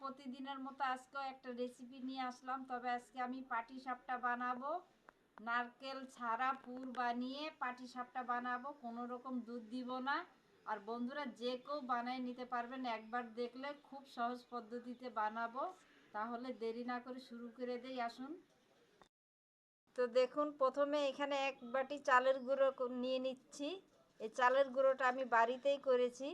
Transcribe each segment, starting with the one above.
প্রতিদিনের মতো আজকেও একটা রেসিপি নিয়ে আসলাম। তবে আজকে আমি পাটি সাপটা বানাবো। নারকেল ছাড়া পুর বানিয়ে পাটি সাপটা বানাবো। কোনো রকম দুধ দিব না। আর বন্ধুরা, যে কেউ বানায় নিতে পারবেন, একবার দেখলে খুব সহজ পদ্ধতিতে বানাবো। তাহলে দেরি না করে শুরু করে দেই, আসুন। তো দেখুন, প্রথমে এখানে এক বাটি চালের গুঁড়ো নিয়ে নিচ্ছি। এই চালের গুঁড়োটা আমি বাড়িতেই করেছি।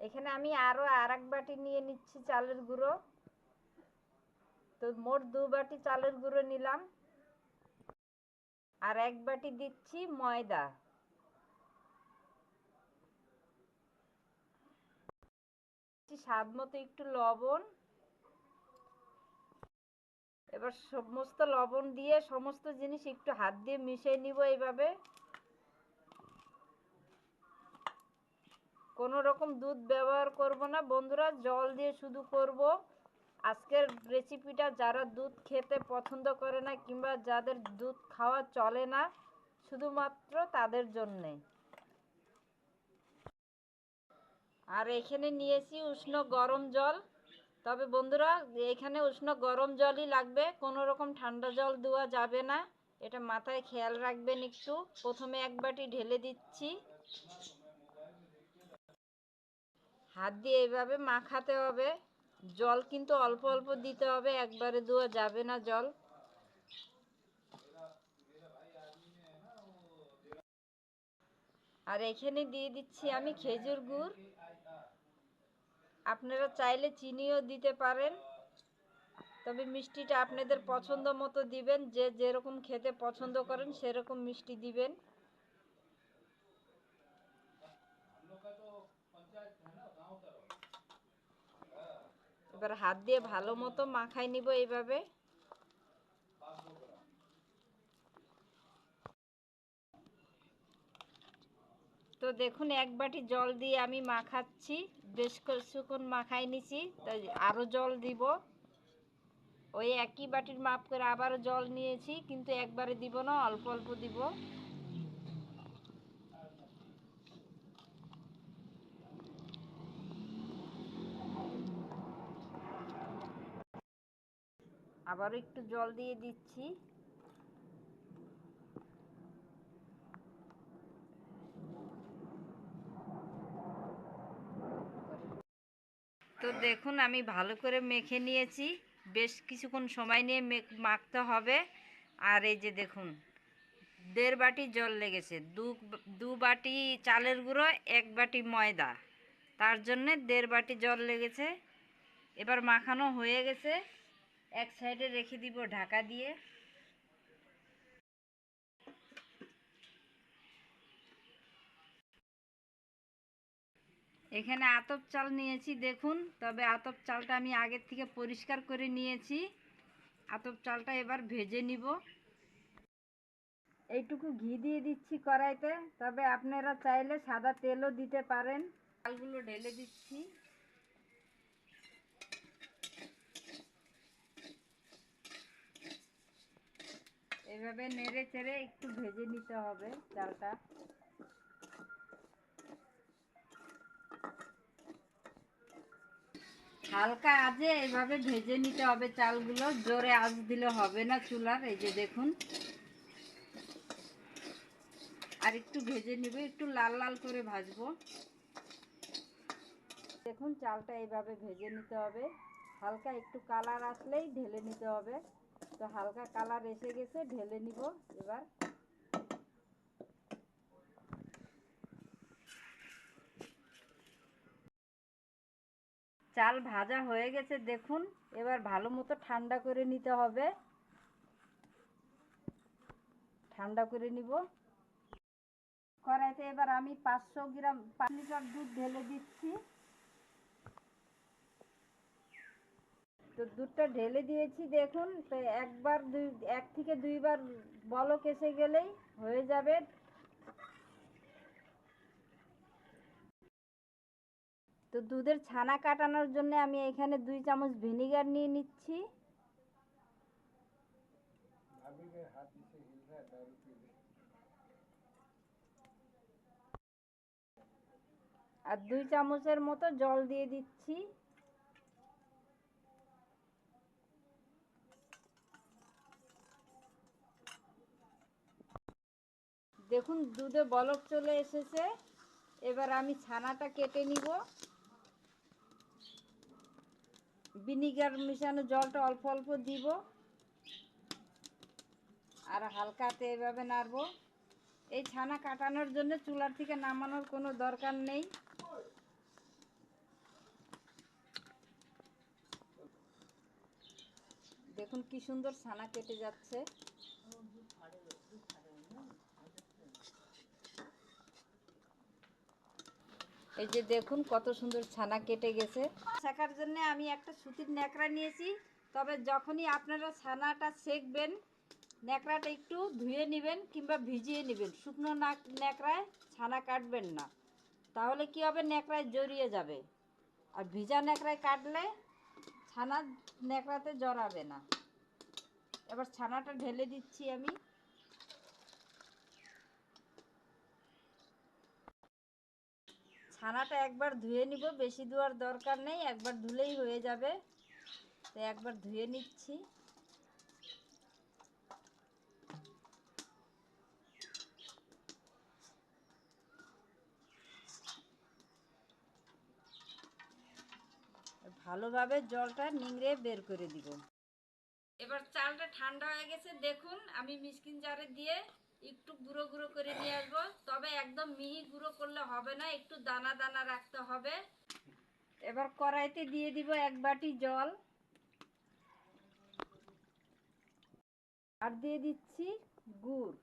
এখানে আমি আরও আর এক বাটি নিয়ে নিচ্ছি চালের গুঁড়ো। তো মোট দু বাটি চালের গুঁড়ো নিলাম। আর এক বাটি দিচ্ছি ময়দা। স্বাদ মতো একটু লবণ। এবার সমস্ত লবণ দিয়ে সমস্ত জিনিস একটু হাত দিয়ে মিশিয়ে নিব এইভাবে। কোনো রকম দুধ ব্যবহার করব না। বন্ধুরা, জল দিয়ে শুধু করব। আজকের রেসিপিটা যারা দুধ খেতে পছন্দ করে না কিংবা যাদের দুধ খাওয়া চলে না, শুধুমাত্র তাদের জন্যে। আর এখানে নিয়েছি উষ্ণ গরম জল। তবে বন্ধুরা, এখানে উষ্ণ গরম জলই লাগবে। কোনো রকম ঠান্ডা জল দেওয়া যাবে না। এটা মাথায় খেয়াল রাখবেন একটু। প্রথমে এক বাটি ঢেলে দিচ্ছি। হাত দিয়ে এভাবে মাখাতে হবে। জল কিন্তু অল্প অল্প দিতে হবে, একবারে দেওয়া যাবে না জল। আর এখানে দিয়ে দিচ্ছি আমি খেজুর গুড়। আপনারা চাইলে চিনিও দিতে পারেন। তবে মিষ্টিটা আপনাদের পছন্দ মতো দিবেন, যে যেরকম খেতে পছন্দ করেন সেরকম মিষ্টি দিবেন। এবার হাত দিয়ে ভালো মতো মাখাই নিব এইভাবে। তো দেখুন, এক বাটি জল দিয়ে আমি মাখাচ্ছি। বেশ কিছুক্ষণ মাখাই নিছি তাই আরও জল দিব। ওই একই বাটির মাপ করে আবারও জল নিয়েছি, কিন্তু একবারে দিব না, অল্প অল্প দিব। আবারও একটু জল দিয়ে দিচ্ছি। তো দেখুন, আমি ভালো করে মেখে নিয়েছি। বেশ কিছুক্ষণ সময় নিয়ে মেখ- মাখতে হবে। আর এই যে দেখুন, দেড় বাটি জল লেগেছে। দু দু বাটি চালের গুঁড়ো, এক বাটি ময়দা। তার জন্যে দেড় বাটি জল লেগেছে। এবার মাখানো হয়ে গেছে। এক সাইডে রেখে দিব ঢাকা দিয়ে। এখানে আতপ চাল নিয়েছি, দেখুন। তবে আতপ চালটা আমি আগের থেকে পরিষ্কার করে নিয়েছি। আতপ চালটা এবার ভেজে নিব। এইটুকু ঘি দিয়ে দিচ্ছি কড়াইতে। তবে আপনারা চাইলে সাদা তেলও দিতে পারেন। চালগুলো ঢেলে দিচ্ছি। এভাবে নেড়ে চেড়ে একটু ভেজে নিতে হবে চালটা হালকা আজে এভাবে ভেজে নিতে হবে চালগুলো। জোরে আঁচ দিলে হবে না চুলার, এই যে দেখুন। আর একটু ভেজে নিবে, একটু লাল লাল করে ভাজবো। দেখুন, চালটা এইভাবে ভেজে নিতে হবে। হালকা একটু কালার আসলেই ঢেলে নিতে হবে। তো হালকা কালার এসে গেছে, ঢেলে নিব এবার। চাল ভাজা হয়ে গেছে, দেখুন। এবার ভালো মতো ঠান্ডা করে নিতে হবে। ঠান্ডা করে নিব। কড়াইতে এবার আমি পাঁচশো গ্রাম পাঁচ লিটার দুধ ঢেলে দিচ্ছি। তো দুধটা ঢেলে দিয়েছি দেখুন, তো একবার দুই, এক থেকে দুইবার বলক এসে গেলেই হয়ে যাবে। তো দুধের ছানা কাটানোর জন্য আমি এখানে দুই চামচ ভিনিগার নিয়ে নিচ্ছি। আর দুই চামচের মতো জল দিয়ে দিচ্ছি। দেখুন, দুধে বলক চলে এসেছে। এবার আমি ছানাটা কেটে নিব। ভিনিগার মিশানো জলটা অল্প অল্প দিব। আর হালকাতে এভাবে নাড়বো। এই ছানা কাটানোর জন্য চুলার থেকে নামানোর কোনো দরকার নেই। দেখুন কি সুন্দর ছানা কেটে যাচ্ছে। এই যে দেখুন কত সুন্দর ছানা কেটে গেছে। শেখার জন্য আমি একটা সুতির ন্যাকড়া নিয়েছি। তবে যখনই আপনারা ছানাটা সেকবেন ন্যাকড়াটা একটু ধুয়ে নেবেন কিংবা ভিজিয়ে নেবেন। শুকনো ন্যাকড়ায় ছানা কাটবেন না। তাহলে কি হবে? ন্যাকড়ায় জড়িয়ে যাবে। আর ভিজা ন্যাকড়ায় কাটলে ছানা ন্যাকড়াতে জড়াবে না। এবার ছানাটা ঢেলে দিচ্ছি আমি। ছানাটা একবার ধুয়ে নিব, বেশি ধোয়ার দরকার নেই, একবার ধুলেই হয়ে যাবে। তো একবার ধুয়ে নিচ্ছি। ভালোভাবে জলটা নিংড়ে বের করে দিব। এবার চালটা ঠান্ডা হয়ে গেছে, দেখুন, আমি মিসকিন জারে দিয়ে একটু গুঁড়ো গুঁড়ো করে নিয়ে আসব। তবে একদম মিহি গুঁড়ো করলে হবে না, একটু দানা দানা রাখতে হবে। এবার কড়াইতে দিয়ে দিব এক বাটি জল। আর দিয়ে দিচ্ছি গুড়।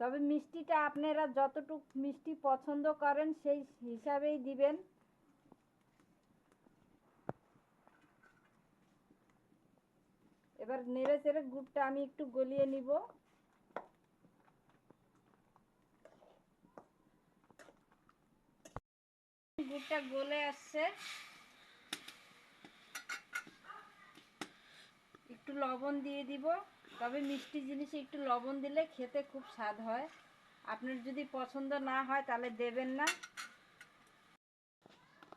তবে মিষ্টিটা আপনারা যতটুক মিষ্টি পছন্দ করেন, সেই হিসাবেই দিবেন। এবার নেড়ে চেড়ে গুড়টা আমি একটু গলিয়ে নিব। গুড়টা গলে আসছে। একটু লবণ দিয়ে দিব। তবে মিষ্টি জিনিসে একটু লবণ দিলে খেতে খুব স্বাদ হয়। আপনার যদি পছন্দ না হয় তাহলে দেবেন না।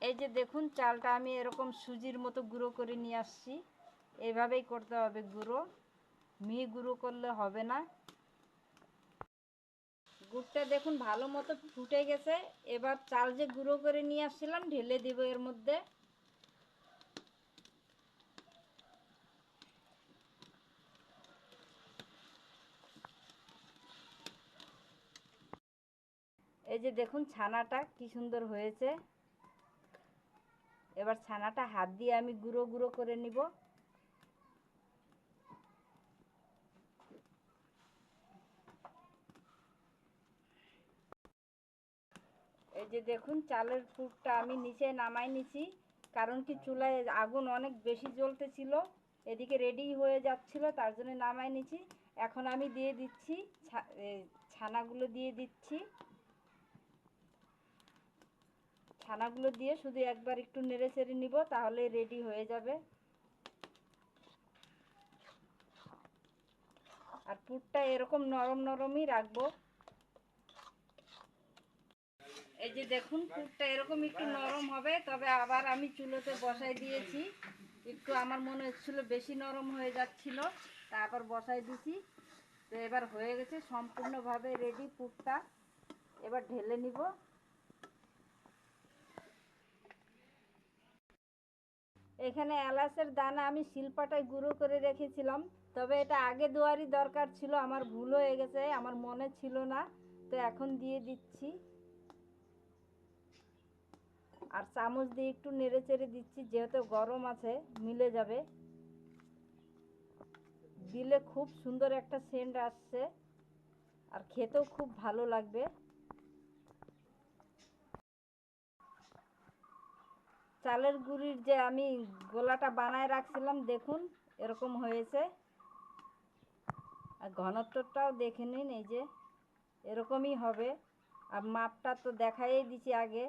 এই যে দেখুন, চালটা আমি এরকম সুজির মতো গুঁড়ো করে নিয়ে আসছি। এভাবেই করতে হবে গুঁড়ো। মিহি গুঁড়ো করলে হবে না। গুড়টা দেখুন ভালো মতো ফুটে গেছে। এবার চাল যে গুঁড়ো করে নিয়ে আসছিলাম, ঢেলে দিব এর মধ্যে। এই যে দেখুন ছানাটা কি সুন্দর হয়েছে। এবার ছানাটা হাত দিয়ে আমি গুঁড়ো গুঁড়ো করে নিব। এই যে দেখুন, চালের পুরটা আমি নিচে নামাই নিছি, কারণ কি চুলায় আগুন অনেক বেশি জ্বলতেছিল, এদিকে রেডি হয়ে যাচ্ছিল, তার জন্য নামাই নিছি। এখন আমি দিয়ে দিচ্ছি ছানাগুলো দিয়ে দিচ্ছি। ছানাগুলো দিয়ে শুধু একবার একটু নেড়ে চেড়ে নিব, তাহলে রেডি হয়ে যাবে। আর পুরটা এরকম নরম নরমই রাখব। এই যে দেখুন পুরটা এরকম একটু নরম হবে, তবে আবার আমি চুলোতে বসাই দিয়েছি। একটু আমার মনে হচ্ছিল বেশি নরম হয়ে যাচ্ছিল, তারপর বসাই দিছি। তো এবার হয়ে গেছে, সম্পূর্ণভাবে রেডি পুরটা এবার ঢেলে নিব। এখানে এলাচের দানা আমি শিলপাটায় গুঁড়ো করে রেখেছিলাম, তবে এটা আগে দেওয়ারই দরকার ছিল, আমার ভুল হয়ে গেছে, আমার মনে ছিল না। তো এখন দিয়ে দিচ্ছি। আর চামচ দিয়ে একটু নেড়ে চেড়ে দিচ্ছি, যেহেতু গরম আছে, মিলে যাবে। দিলে খুব সুন্দর একটা সেন্ট আসছে, আর খেতেও খুব ভালো লাগবে। চালের গুঁড়ির যে আমি গোলাটা বানায় রাখছিলাম, দেখুন, এরকম হয়েছে। আর ঘনত্বটাও দেখে নিন, এই যে এরকমই হবে। আর মাপটা তো দেখাই দিছি আগে।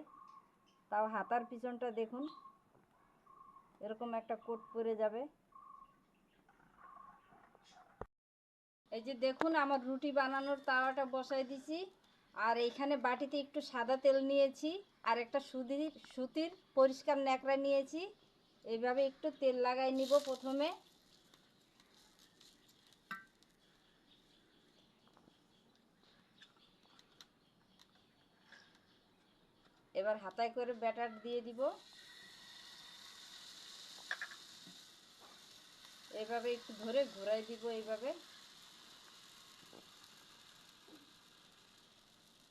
তাও হাতার পিছনটা দেখুন। এরকম একটা কোট পরে যাবে। এই যে দেখুন, আমার রুটি বানানোর তাওয়াটা বসাই দিছি। আর এইখানে বাটিতে একটু সাদা তেল নিয়েছি, আর একটা সুতির সুতির পরিষ্কার ন্যাকড়া নিয়েছি। এইভাবে একটু তেল লাগাই নিব প্রথমে। এবার হাতায় করে ব্যাটার দিয়ে দিব। এভাবে একটু ধরে ঘোরাই দিব এইভাবে।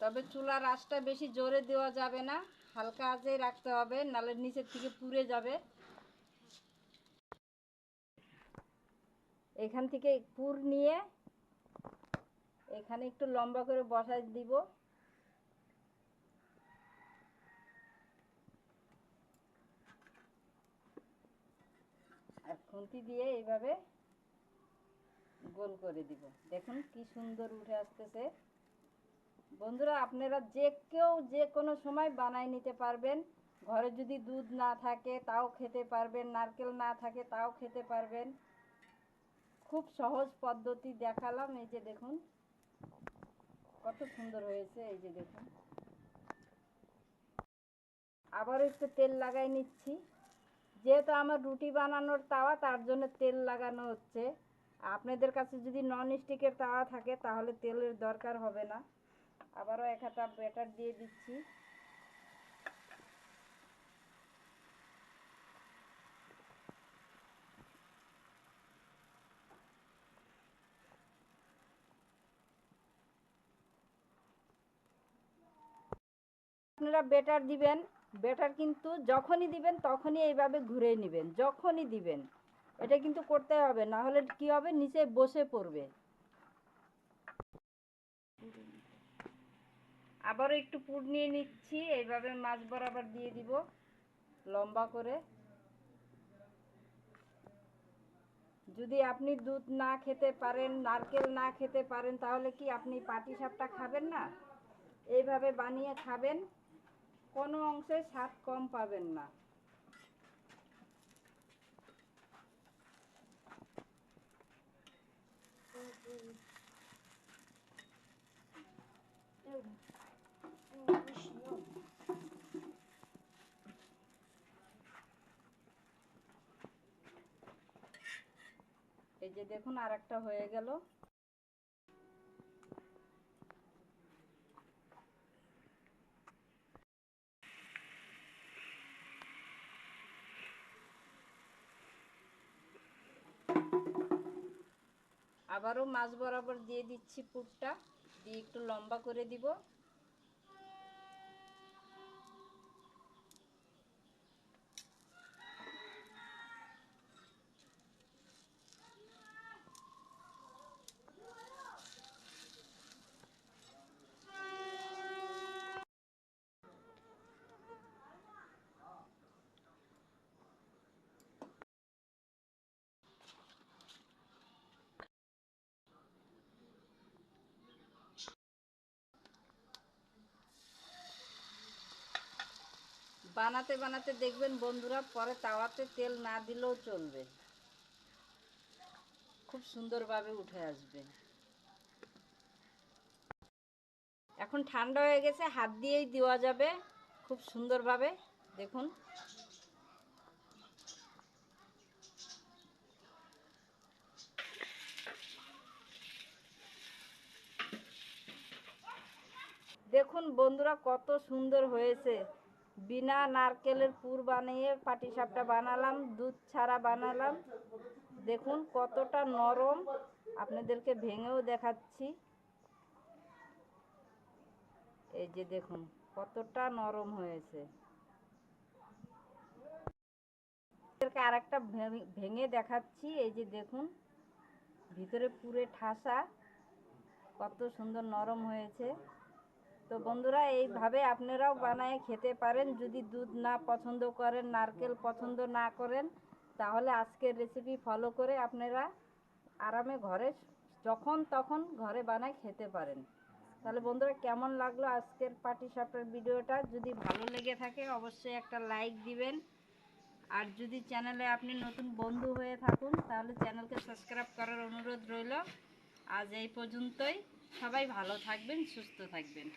তবে চুলার আঁচটা বেশি জোরে দেওয়া যাবে না, হালকা আঁচেই রাখতে হবে, নালে নিচের থেকে পুড়ে যাবে। এখান থেকে পুর নিয়ে এখানে একটু লম্বা করে বসাই দিব আর খুন্তি দিয়ে এইভাবে গোল করে দিব। দেখুন কি সুন্দর উঠে আসতেছে। বন্ধুরা, আপনারা যে কেউ যে কোনো সময় বানায় নিতে পারবেন। ঘরে যদি দুধ না থাকে, তাও খেতে পারবেন। নারকেল না থাকে, তাও খেতে পারবেন। খুব সহজ পদ্ধতি দেখালাম। এই যে দেখুন, কত সুন্দর হয়েছে। এই যে দেখুন। আবার একটু তেল লাগাই নিচ্ছি। যেহেতু আমার রুটি বানানোর তাওয়া, তার জন্য তেল লাগানো হচ্ছে। আপনাদের কাছে যদি নন স্টিকের তাওয়া থাকে, তাহলে তেলের দরকার হবে না। আবারও এক হাতা ব্যাটার দিয়ে দিচ্ছি। আপনারা বেটার দিবেন, বেটার কিন্তু যখনই দিবেন তখনই এইভাবে ঘুরে নেবেন, যখনই দিবেন। এটা কিন্তু করতে হবে, না হলে কি হবে? নিচে বসে পড়বে। আবারও একটু পুর নিয়ে নিচ্ছি, এইভাবে মাছ বরাবর দিয়ে দিব, লম্বা করে। যদি আপনি দুধ না খেতে পারেন, নারকেল না খেতে পারেন, তাহলে কি আপনি পাটি সাপটা খাবেন না? এইভাবে বানিয়ে খাবেন। কোনো অংশে স্বাদ কম পাবেন না। এই যে দেখুন আর একটা হয়ে গেল। আবারও মাছ বরাবর দিয়ে দিচ্ছি পুরটা দিয়ে একটু লম্বা করে দিব। বানাতে বানাতে দেখবেন বন্ধুরা পরে তাওয়াতে তেল না দিলেও চলবে। খুব সুন্দরভাবে উঠে আসবে। এখন ঠান্ডা হয়ে গেছে, হাত দিয়েই দেওয়া যাবে খুব সুন্দরভাবে, দেখুন। দেখুন বন্ধুরা কত সুন্দর হয়েছে। বিনা নারকেলের পুর বানিয়ে পাটিসাপটা বানালাম, দুধ ছাড়া বানালাম। দেখুন কতটা নরম, আপনাদেরকে ভেঙেও দেখাচ্ছি। এই যে দেখুন কতটা নরম হয়েছে। আর একটা ভেঙে দেখাচ্ছি, এই যে দেখুন ভিতরে পুরে ঠাসা, কত সুন্দর নরম হয়েছে। তো বন্ধুরা, এইভাবে আপনারাও বানায় খেতে পারেন। যদি দুধ না পছন্দ করেন, নারকেল পছন্দ না করেন, তাহলে আজকের রেসিপি ফলো করে আপনারা আরামে ঘরে যখন তখন ঘরে বানায় খেতে পারেন। তাহলে বন্ধুরা, কেমন লাগল আজকের পাটি সাপটার ভিডিওটা? যদি ভালো লেগে থাকে, অবশ্যই একটা লাইক দিবেন। আর যদি চ্যানেলে আপনি নতুন বন্ধু হয়ে থাকুন, তাহলে চ্যানেলকে সাবস্ক্রাইব করার অনুরোধ রইল। আজ এই পর্যন্তই। সবাই ভালো থাকবেন, সুস্থ থাকবেন।